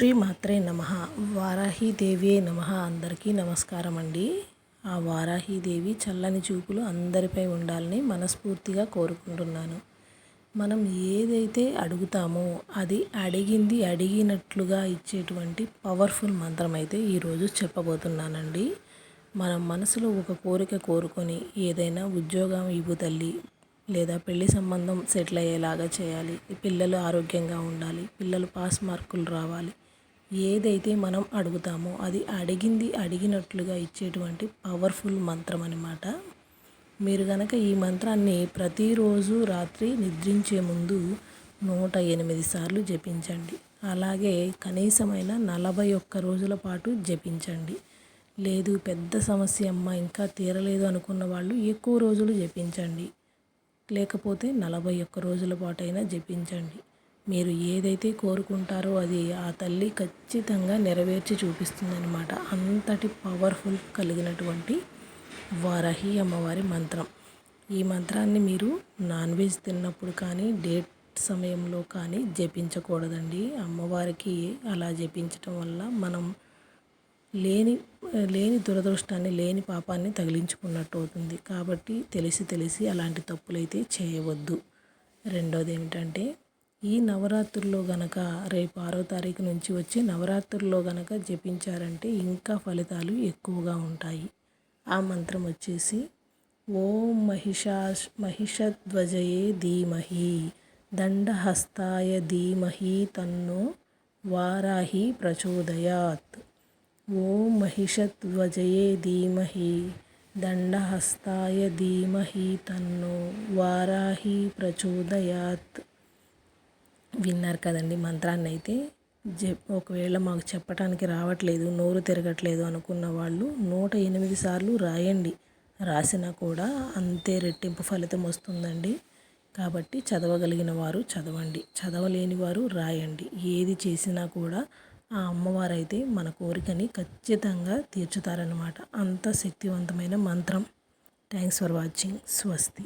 శ్రీ మాత్రే నమ. వారాహీదేవియే నమ. అందరికీ నమస్కారం అండి ఆ వారాహీదేవి చల్లని చూపులు అందరిపై ఉండాలని మనస్ఫూర్తిగా కోరుకుంటున్నాను. మనం ఏదైతే అడుగుతామో అది అడిగింది అడిగినట్లుగా ఇచ్చేటువంటి పవర్ఫుల్ మంత్రం అయితే ఈరోజు చెప్పబోతున్నానండి. మనం మనసులో ఒక కోరిక కోరుకొని ఏదైనా ఉద్యోగం ఇవ్వు తల్లి లేదా పెళ్ళి సంబంధం సెటిల్ అయ్యేలాగా చేయాలి. పిల్లలు ఆరోగ్యంగా ఉండాలి. పిల్లలు పాస్ మార్కులు రావాలి. ఏదైతే మనం అడుగుతామో అది అడిగింది అడిగినట్లుగా ఇచ్చేటువంటి పవర్ఫుల్ మంత్రం అనమాట మీరు కనుక ఈ మంత్రాన్ని ప్రతిరోజు రాత్రి నిద్రించే ముందు నూట ఎనిమిది సార్లు జపించండి. అలాగే కనీసమైన నలభై ఒక్క రోజుల పాటు జపించండి. లేదు పెద్ద సమస్య అమ్మ ఇంకా తీరలేదు అనుకున్న వాళ్ళు ఎక్కువ రోజులు జపించండి. లేకపోతే నలభై ఒక్క రోజుల పాటైనా జపించండి. మీరు ఏదైతే కోరుకుంటారో అది ఆ తల్లి ఖచ్చితంగా నెరవేర్చి చూపిస్తుందన్నమాట. అంతటి పవర్ఫుల్ కలిగినటువంటి వారహి అమ్మవారి మంత్రం. ఈ మంత్రాన్ని మీరు నాన్ వెజ్ తిన్నప్పుడు కానీ డేట్ సమయంలో కానీ జపించకూడదండి. అమ్మవారికి అలా జపించటం వల్ల మనం లేని లేని దురదృష్టాన్ని లేని పాపాన్ని తగిలించుకున్నట్టు అవుతుంది. కాబట్టి తెలిసి తెలిసి అలాంటి తప్పులైతే చేయవద్దు. రెండోది ఏమిటంటే ఈ నవరాత్రుల్లో గనక రేపు ఆరో తారీఖు నుంచి వచ్చి నవరాత్రుల్లో గనక జపించారంటే ఇంకా ఫలితాలు ఎక్కువగా ఉంటాయి. ఆ మంత్రం వచ్చేసి ఓం మహిషాష్ మహిషధ్వజయే ధీమహి దండహస్తాయ ధీమహి తన్నో వారాహి ప్రచోదయాత్. ఓం మహిషధ్వజయే ధీమహి దండహస్తాయ ధీమహి తన్నో వారాహి ప్రచోదయాత్. విన్నారు కదండి మంత్రాన్ని అయితే ఒకవేళ మాకు చెప్పటానికి రావట్లేదు నోరు తిరగట్లేదు అనుకున్న వాళ్ళు నూట ఎనిమిది సార్లు రాయండి. రాసినా కూడా అంతే రెట్టింపు ఫలితం వస్తుందండి. కాబట్టి చదవగలిగిన వారు చదవండి. చదవలేని వారు రాయండి. ఏది చేసినా కూడా ఆ అమ్మవారు అయితే మన కోరికని ఖచ్చితంగా తీర్చుతారనమాట అంత శక్తివంతమైన మంత్రం. Thanks for watching. స్వస్తి.